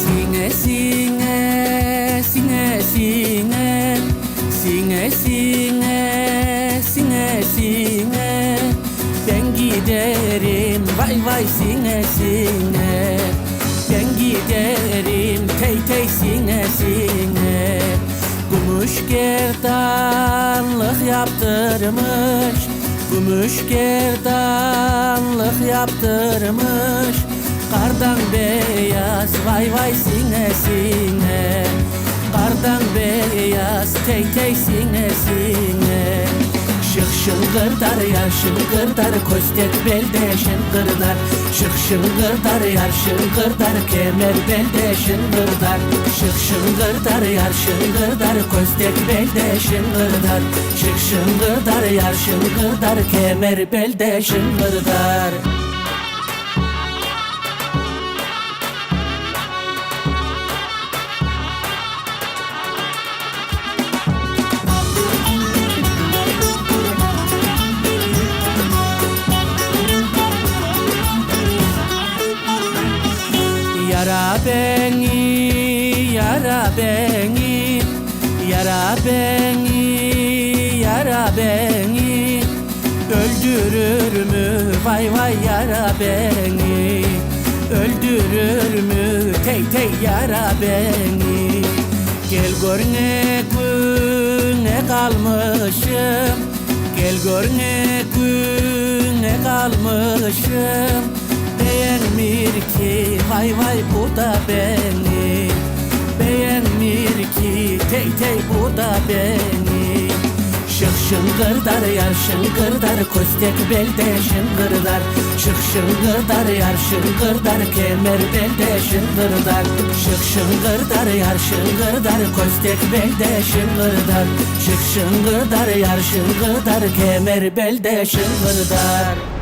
Sine sine, sine sine, sine sine, sine sine. Ben giderim, vay vay sine sine. Ben giderim, tey tey sine sine. Gümüş gerdanlık yaptırmış Gümüş gerdanlık yaptırmış. Kardan beyaz vay vay sine sine. Kardan beyaz tey tey sine sine. Şık şıngırdar yar şıngırdar Kostek belde şıngırdar Şık şıngırdar yar şıngırdar Kemer belde şıngırdar Şık şıngırdar yar şıngırdar Kostek belde şıngırdar Şık şıngırdar yar şıngırdar Kemer belde şıngırdar Yara beni, yara beni, Öldürür mü? Vay vay yara beni Öldürür mü? Tey tey yara beni Gel gör ne güne kalmışım. Gel gör ne güne kalmışım. Beğenmir ki vay vay bu da beni. Beğenmir ki tey tey bu da beni. Şık şıngırdar yar şıngırdar Kostek belde şıngırdar Şık şıngırdar yar şıngırdar Kemer belde şıngırdar Şık şıngırdar yar şıngırdar Kostek belde şıngırdar Şık şıngırdar yar şıngırdar Kemer belde şıngırdar